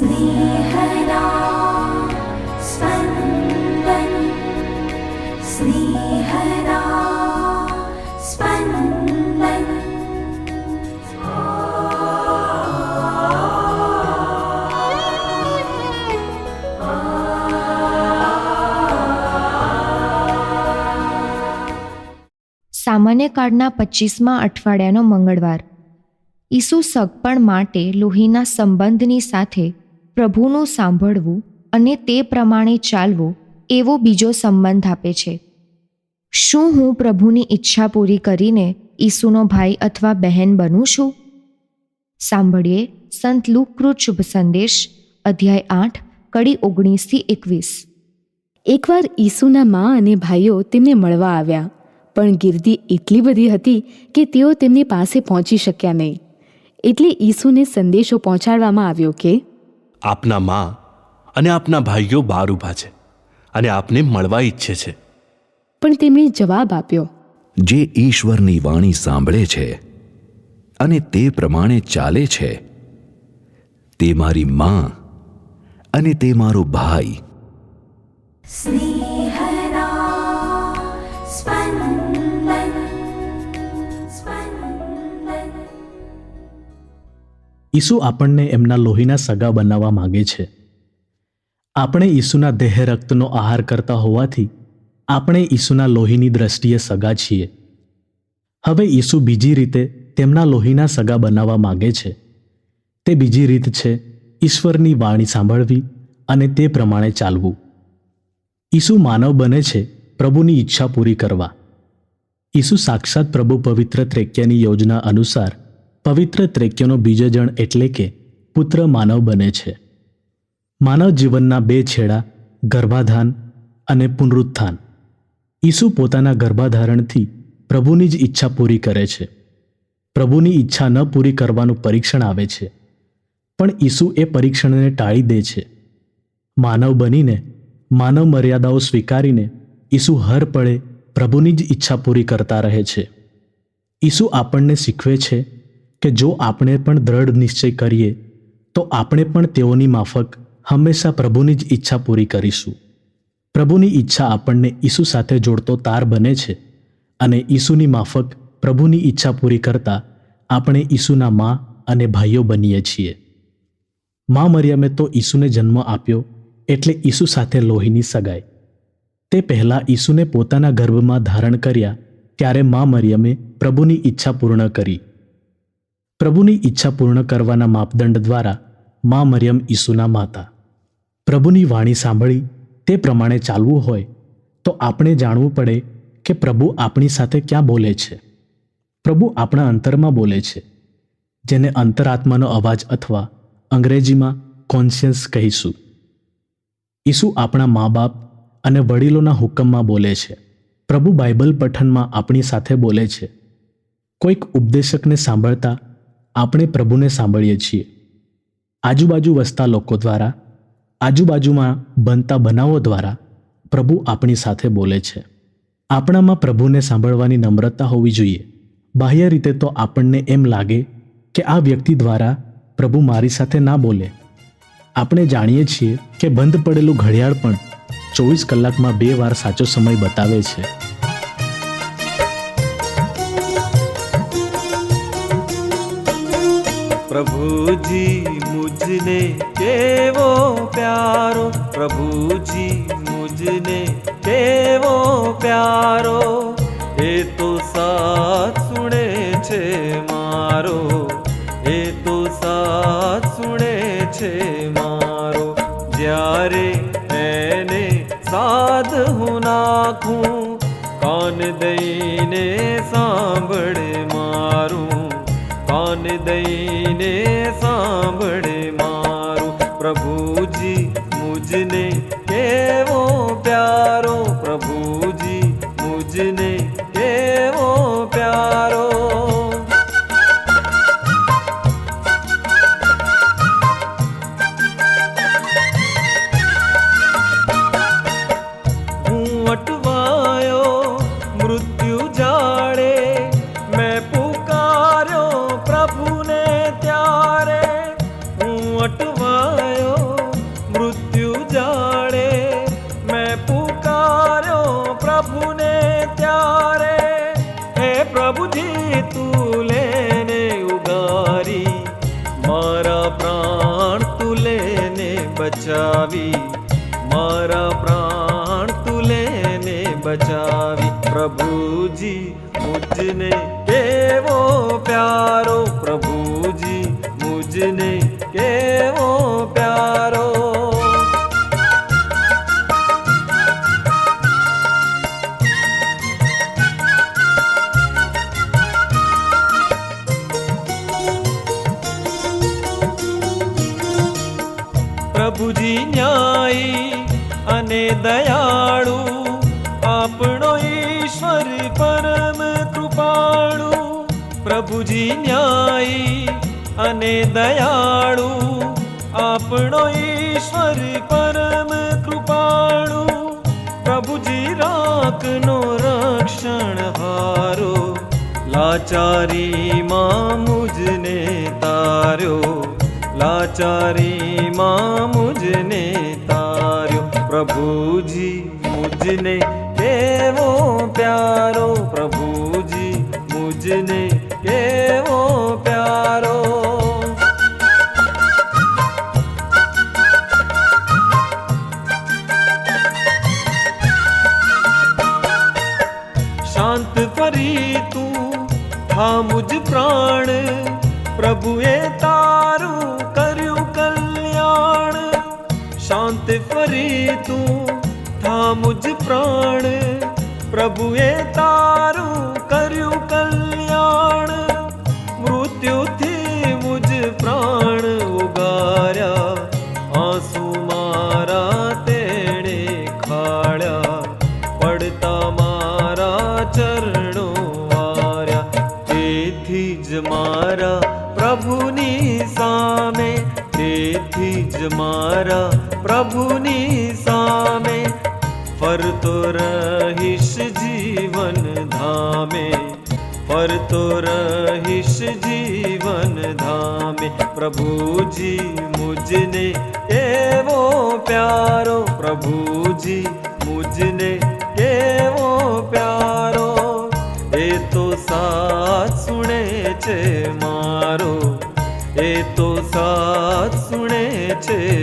स्नेहदा स्पन्दन् स्नेहदा स्पन्दन् સામાન્ય કાળના પચીસમા અઠવાડિયાનો મંગળવાર ઈસુ સગપણ માટે લોહીના સંબંધની સાથે પ્રભુનું સાંભળવું અને તે પ્રમાણે ચાલવું એવો બીજો સંબંધ આપે છે. શું હું પ્રભુની ઈચ્છા પૂરી કરીને ઈસુનો ભાઈ અથવા બહેન બનું છું? સાંભળીએ સંત લુકૃત શુભ સંદેશ, અધ્યાય આઠ, કડી ઓગણીસથી એકવીસ. એકવાર ઈસુના મા અને ભાઈઓ તેમને મળવા આવ્યા, પણ ગીર્દી એટલી બધી હતી કે તેઓ તેમની પાસે પહોંચી શક્યા નહીં. એટલે ઈસુને સંદેશો પહોંચાડવામાં આવ્યો કે આપના મા અને આપના ભાઈઓ બહાર ઊભા છે અને આપને મળવા ઈચ્છે છે. પણ તેમણે જવાબ આપ્યો જે ઈશ્વરની વાણી સાંભળે છે અને તે પ્રમાણે ચાલે છે તે મારી મા અને તે મારો ભાઈ. સ્નેહ ઈસુ આપણને એમના લોહીના સગા બનાવવા માગે છે. આપણે ઈસુના દેહ રક્તનો આહાર કરતા હોવાથી આપણે ઈસુના લોહીની દ્રષ્ટિએ સગા છીએ. હવે ઈસુ બીજી રીતે તેમના લોહીના સગા બનાવવા માગે છે. તે બીજી રીત છે ઈશ્વરની વાણી સાંભળવી અને તે પ્રમાણે ચાલવું. ઈસુ માનવ બને છે પ્રભુની ઈચ્છા પૂરી કરવા. ઈસુ સાક્ષાત પ્રભુ પવિત્ર ત્રેક્યની યોજના અનુસાર પવિત્ર ત્રેક્યનો બીજો જણ એટલે કે પુત્ર માનવ બને છે. માનવ જીવનના બે છેડા, ગર્ભાધાન અને પુનરુત્થાન. ઈસુ પોતાના ગર્ભાધારણથી પ્રભુની જ ઈચ્છા પૂરી કરે છે. પ્રભુની ઈચ્છા ન પૂરી કરવાનું પરીક્ષણ આવે છે. પણ ઈસુ એ પરીક્ષણને ટાળી દે છે. માનવ બનીને, માનવ મર્યાદાઓ સ્વીકારીને ઈસુ હર પળે પ્રભુની જ ઈચ્છા પૂરી કરતા રહે છે. ઈસુ આપણને શીખવે છે કે જો આપણે પણ દ્રઢ નિશ્ચય કરીએ, તો આપણે પણ તેઓની માફક હંમેશા પ્રભુની જ ઈચ્છા પૂરી કરીશું. પ્રભુની ઈચ્છા આપણને ઈસુ સાથે જોડતો તાર બને છે અને ઈસુની માફક પ્રભુની ઈચ્છા પૂરી કરતા આપણે ઈસુના મા અને ભાઈઓ બનીએ છીએ. મા મરિયમે તો ઈસુને જન્મ આપ્યો એટલે ઈસુ સાથે લોહીની સગાઈ. તે પહેલાં ઈસુને પોતાના ગર્ભમાં ધારણ કર્યા, ત્યારે મા મરિયમે પ્રભુની ઈચ્છા પૂર્ણ કરી. પ્રભુની ઈચ્છા પૂર્ણ કરવાના માપદંડ દ્વારા મા મરિયમ ઈસુના માતા. પ્રભુની વાણી સાંભળી તે પ્રમાણે ચાલવું હોય તો આપણે જાણવું પડે કે પ્રભુ આપણી સાથે ક્યાં બોલે છે. પ્રભુ આપણા અંતરમાં બોલે છે. જેને અંતરાત્માનો અવાજ અથવા અંગ્રેજીમાં કોન્શિયન્સ કહીશું. ઈસુ આપણા મા બાપ અને વડીલોના હુકમમાં બોલે છે. પ્રભુ બાઇબલ પઠનમાં આપણી સાથે બોલે છે. કોઈક ઉપદેશકને સાંભળતા આપણે પ્રભુને સાંભળીએ છીએ. આજુબાજુ વસતા લોકો દ્વારા, આજુબાજુમાં બનતા બનાવો દ્વારા પ્રભુ આપણી સાથે બોલે છે. આપણામાં પ્રભુને સાંભળવાની નમ્રતા હોવી જોઈએ. બાહ્ય રીતે તો આપણને એમ લાગે કે આ વ્યક્તિ દ્વારા પ્રભુ મારી સાથે ના બોલે. આપણે જાણીએ છીએ કે બંધ પડેલું ઘડિયાળ પણ ચોવીસ કલાકમાં બે વાર સાચો સમય બતાવે છે. પ્રભુજી, મુજને કેવો પ્યારો? પ્રભુજી, મુજને કેવો પ્યારો? એ તો સાથ સુણે છે મારો, એ તો સાથ સુણે છે મારો. જ્યારે એને સાધ હું નાખું, કાન દઈને સાંભળે મારું. કાન દઈને સાંભળે મારું પ્રભુજી મુજને કેવો પ્યારો પ્રભુજી મુજને બચાવી. મારા પ્રાણ તુલેને બચાવી. પ્રભુજી મુજને કેવો પ્યારો પ્રભુજી ન્યાયી અને દયાળુ આપણો ઈશ્વર પરમ કૃપાળુ પ્રભુજી ન્યાયી અને દયાળુ આપણો ઈશ્વર પરમ કૃપાળુ પ્રભુજી રાખનો રક્ષણ હારો લાચારીમાં મુજને તાર્યો લાચારીમાં મુજને તાર્યો પ્રભુજી મુજને કેવો પ્યારો પ્રભુજી મુજને કેવો પ્યારો શાંત ફરી તું હા મુજ પ્રાણ પ્રભુએ તારું શાંત ફરી તું થા મુજ પ્રાણ પ્રભુએ તારું કર્યું કલ્યાણ મૃત્યુથી મુજ પ્રાણ ઉગાર્યા આંસુ મારા તેણે ખાળ્યા પડતા મારા ચરણો વાર્યા તેથી જ મારા પ્રભુની સામે તેથી જ મારા પ્રભુની સામે ફરતો રહીશ જીવન ધામે ફરતો રહીશ જીવન ધામે પ્રભુજી મુજને એવો પ્યારો પ્રભુજી મુજને કેવો પ્યારો એ તો સાથ સુણે છે મારો એ તો સાથ સુણે છે